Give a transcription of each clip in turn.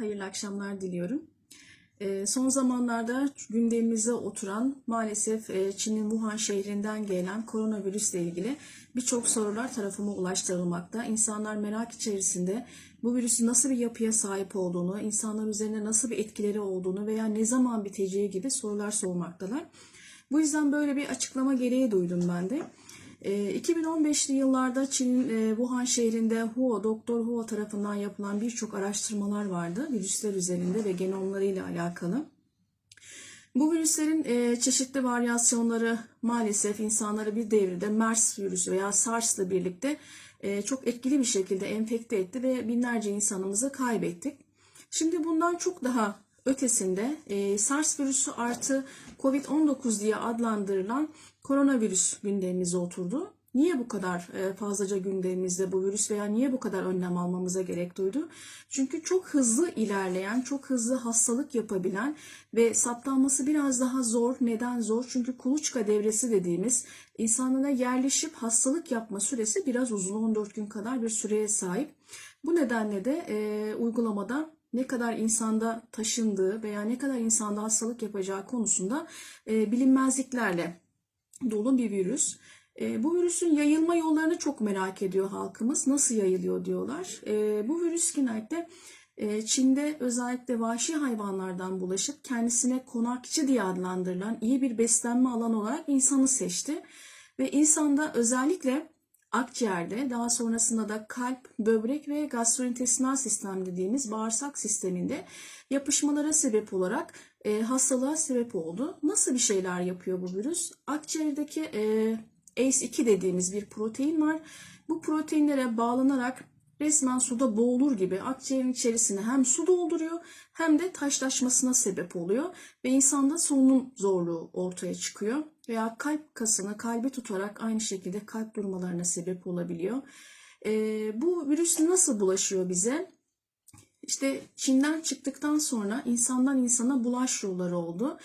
hayırlı akşamlar diliyorum. Ee, son zamanlarda gündemimize oturan maalesef e, Çin'in Wuhan şehrinden gelen koronavirüsle ilgili birçok sorular tarafıma ulaştırılmakta. İnsanlar merak içerisinde bu virüsün nasıl bir yapıya sahip olduğunu, insanlar üzerine nasıl bir etkileri olduğunu veya ne zaman biteceği gibi sorular sormaktalar. Bu yüzden böyle bir açıklama gereği duydum ben de. E, 2015'li yıllarda Çin'in e, Wuhan şehrinde Huo, Doktor Huo tarafından yapılan birçok araştırmalar vardı virüsler üzerinde ve genomlarıyla alakalı. Bu virüslerin e, çeşitli varyasyonları maalesef insanları bir devirde MERS virüsü veya SARS ile birlikte e, çok etkili bir şekilde enfekte etti ve binlerce insanımızı kaybettik. Şimdi bundan çok daha ötesinde SARS virüsü artı COVID-19 diye adlandırılan koronavirüs gündemimize oturdu. Niye bu kadar e, fazlaca gündemimizde bu virüs veya niye bu kadar önlem almamıza gerek duydu? Çünkü çok hızlı ilerleyen, çok hızlı hastalık yapabilen ve saptanması biraz daha zor. Neden zor? Çünkü kuluçka devresi dediğimiz insanlara yerleşip hastalık yapma süresi biraz uzun 14 gün kadar bir süreye sahip. Bu nedenle de e, uygulamada ne kadar insanda taşındığı veya ne kadar insanda hastalık yapacağı konusunda e, bilinmezliklerle dolu bir virüs. E, bu virüsün yayılma yollarını çok merak ediyor halkımız. Nasıl yayılıyor diyorlar. E, bu virüs genellikle e, Çin'de özellikle vahşi hayvanlardan bulaşıp kendisine konakçı diye adlandırılan iyi bir beslenme alanı olarak insanı seçti. Ve insanda özellikle akciğerde daha sonrasında da kalp, böbrek ve gastrointestinal sistem dediğimiz bağırsak sisteminde yapışmalara sebep olarak e, hastalığa sebep oldu. Nasıl bir şeyler yapıyor bu virüs? Akciğerdeki e, ACE2 dediğimiz bir protein var. Bu proteinlere bağlanarak resmen suda boğulur gibi akciğerin içerisine hem su dolduruyor hem de taşlaşmasına sebep oluyor ve insanda solunum zorluğu ortaya çıkıyor veya kalp kasını kalbi tutarak aynı şekilde kalp durmalarına sebep olabiliyor. Ee, bu virüs nasıl bulaşıyor bize? İşte Çin'den çıktıktan sonra insandan insana bulaş yolları oldu.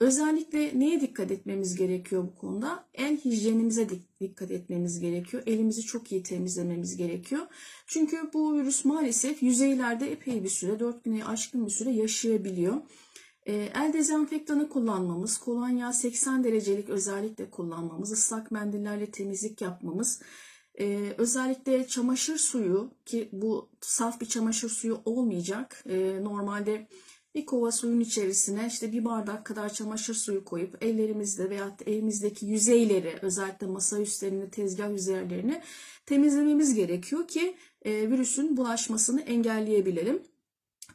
Özellikle neye dikkat etmemiz gerekiyor bu konuda? El hijyenimize dikkat etmemiz gerekiyor. Elimizi çok iyi temizlememiz gerekiyor. Çünkü bu virüs maalesef yüzeylerde epey bir süre, 4 güne aşkın bir süre yaşayabiliyor. Ee, el dezenfektanı kullanmamız, kolonya 80 derecelik özellikle kullanmamız, ıslak mendillerle temizlik yapmamız, ee, özellikle çamaşır suyu ki bu saf bir çamaşır suyu olmayacak. Ee, normalde bir kova suyun içerisine işte bir bardak kadar çamaşır suyu koyup ellerimizde veya elimizdeki yüzeyleri özellikle masa üstlerini, tezgah üzerlerini temizlememiz gerekiyor ki e, virüsün bulaşmasını engelleyebilelim.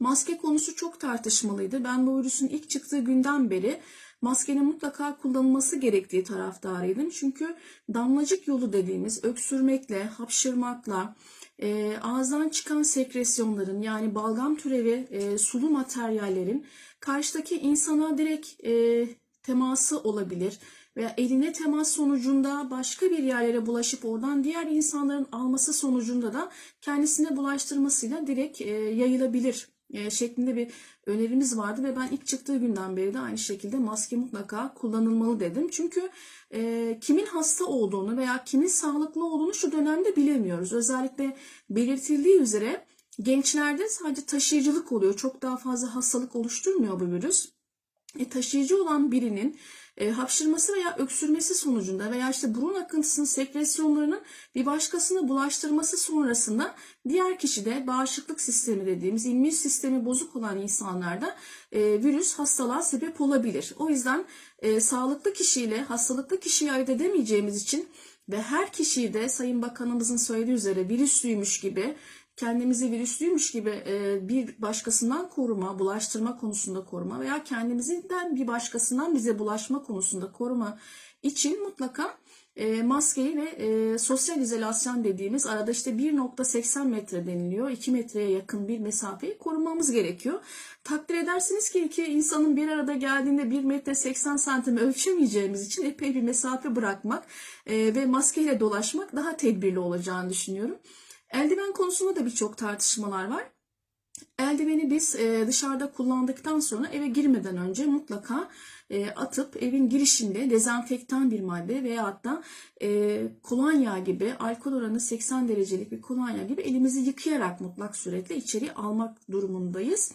Maske konusu çok tartışmalıydı. Ben bu virüsün ilk çıktığı günden beri maskenin mutlaka kullanılması gerektiği taraftarıydım. Çünkü damlacık yolu dediğimiz öksürmekle, hapşırmakla, e, ağızdan çıkan sekresyonların yani balgam türevi e, sulu materyallerin karşıdaki insana direkt e, teması olabilir veya eline temas sonucunda başka bir yerlere bulaşıp oradan diğer insanların alması sonucunda da kendisine bulaştırmasıyla direkt e, yayılabilir şeklinde bir önerimiz vardı ve ben ilk çıktığı günden beri de aynı şekilde maske mutlaka kullanılmalı dedim. Çünkü e, kimin hasta olduğunu veya kimin sağlıklı olduğunu şu dönemde bilemiyoruz. Özellikle belirtildiği üzere gençlerde sadece taşıyıcılık oluyor. Çok daha fazla hastalık oluşturmuyor bu virüs. E, taşıyıcı olan birinin e, hapşırması veya öksürmesi sonucunda veya işte burun akıntısının sekresyonlarının bir başkasına bulaştırması sonrasında diğer kişide bağışıklık sistemi dediğimiz immün sistemi bozuk olan insanlarda e, virüs hastalığa sebep olabilir. O yüzden e, sağlıklı kişiyle hastalıklı kişiyi ayırt edemeyeceğimiz için ve her kişiyi de Sayın Bakanımızın söylediği üzere virüslüymüş gibi kendimizi virüslüymüş gibi e, bir başkasından koruma, bulaştırma konusunda koruma veya kendimizden bir başkasından bize bulaşma konusunda koruma için mutlaka e, maskeyi ve e, sosyal izolasyon dediğimiz arada işte 1.80 metre deniliyor. 2 metreye yakın bir mesafeyi korumamız gerekiyor. Takdir edersiniz ki iki insanın bir arada geldiğinde 1 metre 80 santim ölçemeyeceğimiz için epey bir mesafe bırakmak ve maskeyle dolaşmak daha tedbirli olacağını düşünüyorum. Eldiven konusunda da birçok tartışmalar var. Eldiveni biz e, dışarıda kullandıktan sonra eve girmeden önce mutlaka e, atıp evin girişinde dezenfektan bir madde veyahut da e, kolonya gibi alkol oranı 80 derecelik bir kolonya gibi elimizi yıkayarak mutlak suretle içeri almak durumundayız.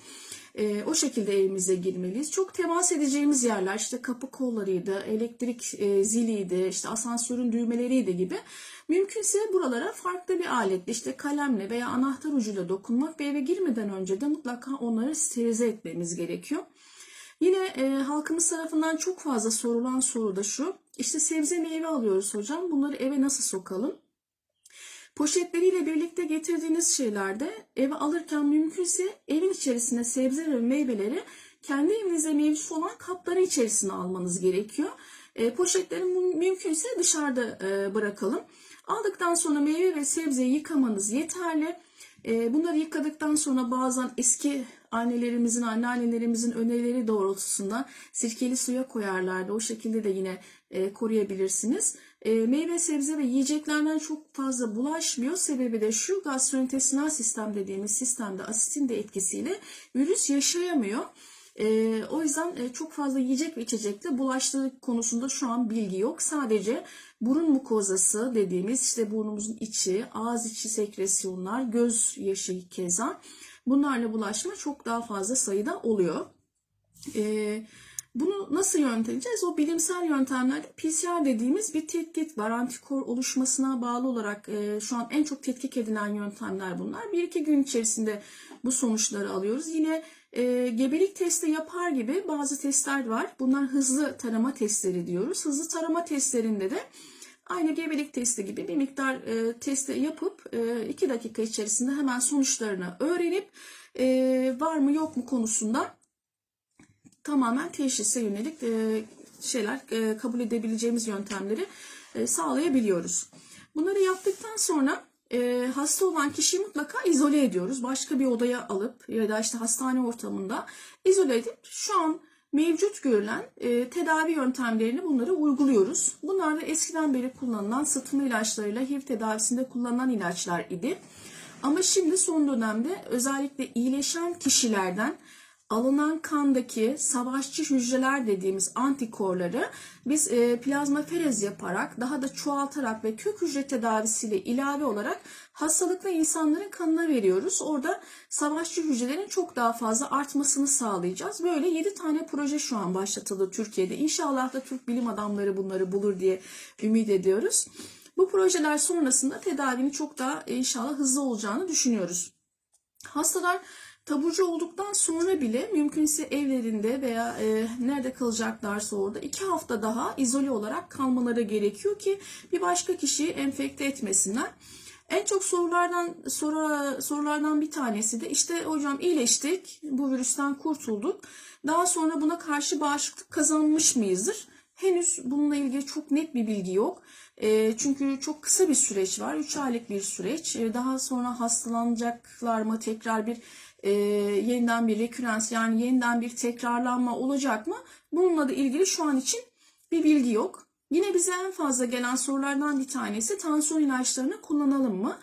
O şekilde evimize girmeliyiz. Çok temas edeceğimiz yerler işte kapı kollarıydı, elektrik ziliydi, işte asansörün düğmeleriydi gibi. Mümkünse buralara farklı bir aletle işte kalemle veya anahtar ucuyla dokunmak ve eve girmeden önce de mutlaka onları sterilize etmemiz gerekiyor. Yine e, halkımız tarafından çok fazla sorulan soru da şu. İşte sebze meyve alıyoruz hocam. Bunları eve nasıl sokalım? Poşetleriyle birlikte getirdiğiniz şeylerde eve alırken mümkünse evin içerisine sebze ve meyveleri kendi evinizde mevcut olan kapların içerisine almanız gerekiyor. E, poşetleri mü- mümkünse dışarıda e, bırakalım. Aldıktan sonra meyve ve sebzeyi yıkamanız yeterli. E, bunları yıkadıktan sonra bazen eski annelerimizin, anneannelerimizin önerileri doğrultusunda sirkeli suya koyarlardı. O şekilde de yine e, koruyabilirsiniz. Meyve, sebze ve yiyeceklerden çok fazla bulaşmıyor. Sebebi de şu gastrointestinal sistem dediğimiz sistemde asitin de etkisiyle virüs yaşayamıyor. E, o yüzden e, çok fazla yiyecek ve içecekte bulaştığı konusunda şu an bilgi yok. Sadece burun mukozası dediğimiz işte burnumuzun içi, ağız içi sekresyonlar, göz yaşı keza bunlarla bulaşma çok daha fazla sayıda oluyor. E, bunu nasıl yöntemleyeceğiz? O bilimsel yöntemlerde PCR dediğimiz bir tetkik var. Antikor oluşmasına bağlı olarak e, şu an en çok tetkik edilen yöntemler bunlar. Bir iki gün içerisinde bu sonuçları alıyoruz. Yine e, gebelik testi yapar gibi bazı testler var. Bunlar hızlı tarama testleri diyoruz. Hızlı tarama testlerinde de aynı gebelik testi gibi bir miktar e, testi yapıp 2 dakika içerisinde hemen sonuçlarını öğrenip e, var mı yok mu konusunda tamamen teşhise yönelik e, şeyler e, kabul edebileceğimiz yöntemleri e, sağlayabiliyoruz. Bunları yaptıktan sonra e, hasta olan kişiyi mutlaka izole ediyoruz. Başka bir odaya alıp ya da işte hastane ortamında izole edip şu an mevcut görülen e, tedavi yöntemlerini bunları uyguluyoruz. Bunlar da eskiden beri kullanılan sıtma ilaçlarıyla HIV tedavisinde kullanılan ilaçlar idi. Ama şimdi son dönemde özellikle iyileşen kişilerden alınan kandaki savaşçı hücreler dediğimiz antikorları biz e, plazmaferez yaparak daha da çoğaltarak ve kök hücre tedavisiyle ilave olarak hastalıklı insanların kanına veriyoruz. Orada savaşçı hücrelerin çok daha fazla artmasını sağlayacağız. Böyle 7 tane proje şu an başlatıldı Türkiye'de. İnşallah da Türk bilim adamları bunları bulur diye ümit ediyoruz. Bu projeler sonrasında tedavinin çok daha inşallah hızlı olacağını düşünüyoruz. Hastalar taburcu olduktan sonra bile mümkünse evlerinde veya e, nerede kalacaklarsa orada iki hafta daha izole olarak kalmaları gerekiyor ki bir başka kişiyi enfekte etmesinler. En çok sorulardan soru, sorulardan bir tanesi de işte hocam iyileştik, bu virüsten kurtulduk. Daha sonra buna karşı bağışıklık kazanmış mıyızdır? Henüz bununla ilgili çok net bir bilgi yok. E, çünkü çok kısa bir süreç var. 3 aylık bir süreç. E, daha sonra hastalanacaklar mı? Tekrar bir e, yeniden bir rekürans yani yeniden bir tekrarlanma olacak mı? Bununla da ilgili şu an için bir bilgi yok. Yine bize en fazla gelen sorulardan bir tanesi tansiyon ilaçlarını kullanalım mı?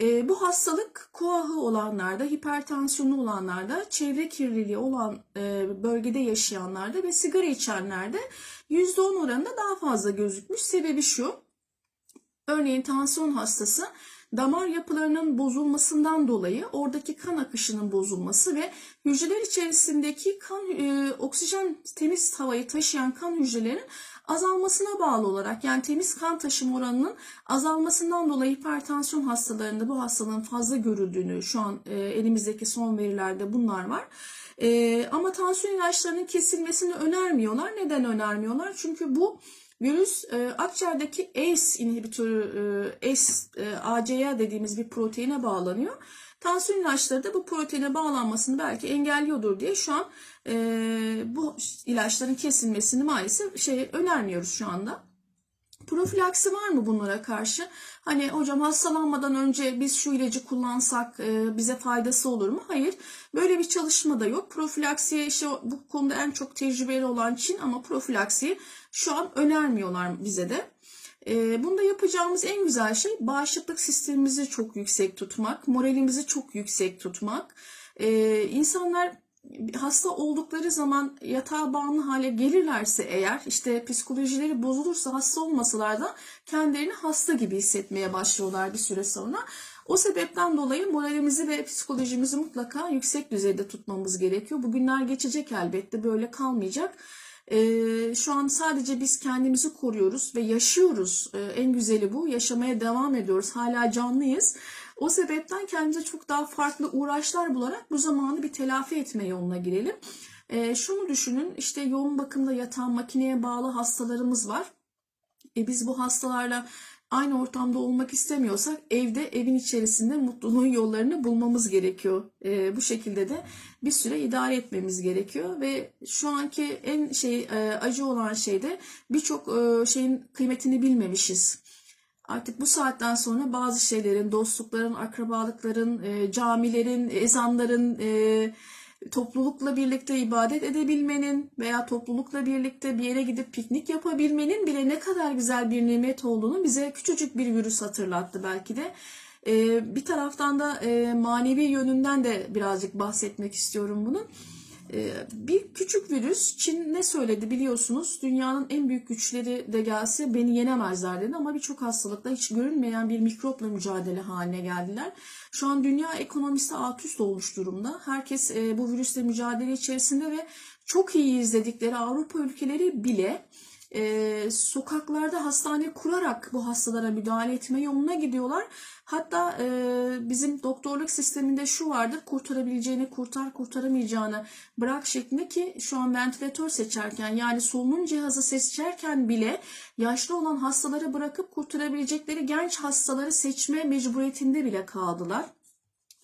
E, bu hastalık koahı olanlarda, hipertansiyonlu olanlarda, çevre kirliliği olan e, bölgede yaşayanlarda ve sigara içenlerde %10 oranında daha fazla gözükmüş. Sebebi şu, örneğin tansiyon hastası damar yapılarının bozulmasından dolayı oradaki kan akışının bozulması ve hücreler içerisindeki kan e, oksijen temiz havayı taşıyan kan hücrelerinin azalmasına bağlı olarak yani temiz kan taşıma oranının azalmasından dolayı hipertansiyon hastalarında bu hastalığın fazla görüldüğünü şu an e, elimizdeki son verilerde bunlar var. E, ama tansiyon ilaçlarının kesilmesini önermiyorlar. Neden önermiyorlar? Çünkü bu Virüs e, akciğerdeki ACE inhibitörü e, ACE, e, ACE dediğimiz bir proteine bağlanıyor. Tansiyon ilaçları da bu proteine bağlanmasını belki engelliyordur diye şu an e, bu ilaçların kesilmesini maalesef şey önermiyoruz şu anda. Profilaksi var mı bunlara karşı? Hani hocam hastalanmadan önce biz şu ilacı kullansak e, bize faydası olur mu? Hayır. Böyle bir çalışma da yok. Profilaksiye işte bu konuda en çok tecrübeli olan Çin ama profilaksiyi şu an önermiyorlar bize de. E, bunda yapacağımız en güzel şey bağışıklık sistemimizi çok yüksek tutmak, moralimizi çok yüksek tutmak. E, insanlar hasta oldukları zaman yatağa bağımlı hale gelirlerse eğer işte psikolojileri bozulursa hasta olmasalar da kendilerini hasta gibi hissetmeye başlıyorlar bir süre sonra. O sebepten dolayı moralimizi ve psikolojimizi mutlaka yüksek düzeyde tutmamız gerekiyor. Bu günler geçecek elbette böyle kalmayacak. Ee, şu an sadece biz kendimizi koruyoruz ve yaşıyoruz. Ee, en güzeli bu. Yaşamaya devam ediyoruz. Hala canlıyız. O sebepten kendimize çok daha farklı uğraşlar bularak bu zamanı bir telafi etme yoluna girelim. Ee, şunu düşünün işte yoğun bakımda yatan makineye bağlı hastalarımız var. E biz bu hastalarla aynı ortamda olmak istemiyorsak evde evin içerisinde mutluluğun yollarını bulmamız gerekiyor. E, bu şekilde de bir süre idare etmemiz gerekiyor ve şu anki en şey e, acı olan şey de birçok e, şeyin kıymetini bilmemişiz. Artık bu saatten sonra bazı şeylerin, dostlukların, akrabalıkların, e, camilerin, ezanların, e, toplulukla birlikte ibadet edebilmenin veya toplulukla birlikte bir yere gidip piknik yapabilmenin bile ne kadar güzel bir nimet olduğunu bize küçücük bir virüs hatırlattı belki de. Ee, bir taraftan da e, manevi yönünden de birazcık bahsetmek istiyorum bunun. Ee, bir küçük virüs Çin ne söyledi biliyorsunuz dünyanın en büyük güçleri de gelse beni yenemezler dedi ama birçok hastalıkla hiç görünmeyen bir mikropla mücadele haline geldiler. Şu an dünya ekonomisi alt üst olmuş durumda. Herkes e, bu virüsle mücadele içerisinde ve çok iyi izledikleri Avrupa ülkeleri bile e, sokaklarda hastane kurarak bu hastalara müdahale etme yoluna gidiyorlar. Hatta e, bizim doktorluk sisteminde şu vardır kurtarabileceğini kurtar kurtaramayacağını bırak şeklinde ki şu an ventilatör seçerken yani solunum cihazı seçerken bile yaşlı olan hastaları bırakıp kurtarabilecekleri genç hastaları seçme mecburiyetinde bile kaldılar.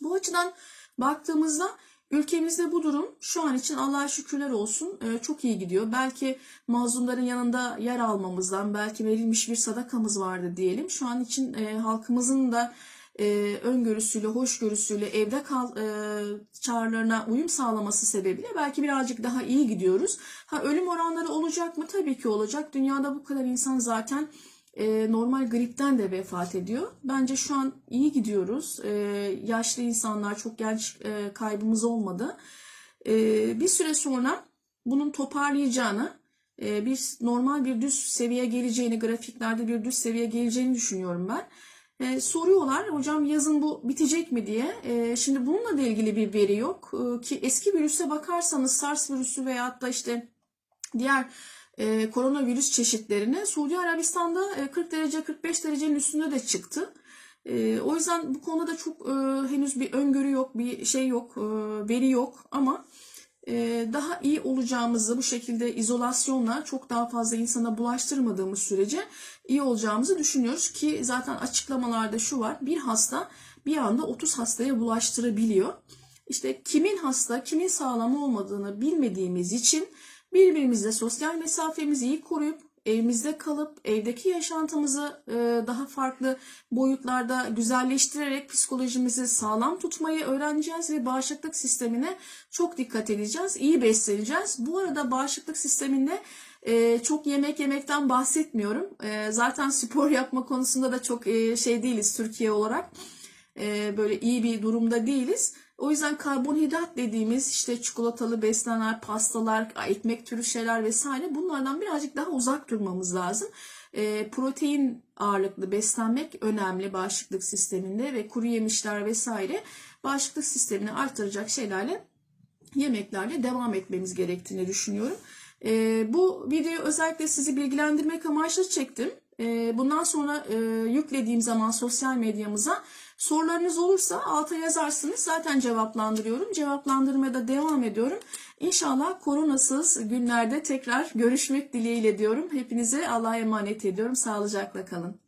Bu açıdan baktığımızda Ülkemizde bu durum şu an için Allah'a şükürler olsun e, çok iyi gidiyor. Belki mazlumların yanında yer almamızdan belki verilmiş bir sadakamız vardı diyelim. Şu an için e, halkımızın da e, öngörüsüyle, hoşgörüsüyle evde kal e, çağrılarına uyum sağlaması sebebiyle belki birazcık daha iyi gidiyoruz. Ha ölüm oranları olacak mı? Tabii ki olacak. Dünyada bu kadar insan zaten e, normal gripten de vefat ediyor. Bence şu an iyi gidiyoruz. E, yaşlı insanlar, çok genç e, kaybımız olmadı. E, bir süre sonra bunun toparlayacağını, e, bir normal bir düz seviye geleceğini, grafiklerde bir düz seviye geleceğini düşünüyorum ben. E, soruyorlar hocam yazın bu bitecek mi diye. E, şimdi bununla da ilgili bir veri yok. E, ki eski virüse bakarsanız SARS virüsü veyahut da işte diğer e, koronavirüs çeşitlerine Suudi Arabistan'da e, 40 derece 45 derecenin üstünde de çıktı. E, o yüzden bu konuda çok e, henüz bir öngörü yok, bir şey yok, e, veri yok ama e, daha iyi olacağımızı bu şekilde izolasyonla çok daha fazla insana bulaştırmadığımız sürece iyi olacağımızı düşünüyoruz ki zaten açıklamalarda şu var. Bir hasta bir anda 30 hastaya bulaştırabiliyor. İşte kimin hasta, kimin sağlam olmadığını bilmediğimiz için birbirimizle sosyal mesafemizi iyi koruyup evimizde kalıp evdeki yaşantımızı e, daha farklı boyutlarda güzelleştirerek psikolojimizi sağlam tutmayı öğreneceğiz ve bağışıklık sistemine çok dikkat edeceğiz. İyi besleneceğiz. Bu arada bağışıklık sisteminde e, çok yemek yemekten bahsetmiyorum. E, zaten spor yapma konusunda da çok şey değiliz Türkiye olarak. Böyle iyi bir durumda değiliz. O yüzden karbonhidrat dediğimiz işte çikolatalı beslenenler, pastalar, ekmek türü şeyler vesaire bunlardan birazcık daha uzak durmamız lazım. E, protein ağırlıklı beslenmek önemli bağışıklık sisteminde ve kuru yemişler vesaire bağışıklık sistemini artıracak şeylerle yemeklerle devam etmemiz gerektiğini düşünüyorum. E, bu videoyu özellikle sizi bilgilendirmek amaçlı çektim. E, bundan sonra e, yüklediğim zaman sosyal medyamıza Sorularınız olursa alta yazarsınız. Zaten cevaplandırıyorum. Cevaplandırmaya da devam ediyorum. İnşallah koronasız günlerde tekrar görüşmek dileğiyle diyorum. Hepinize Allah'a emanet ediyorum. Sağlıcakla kalın.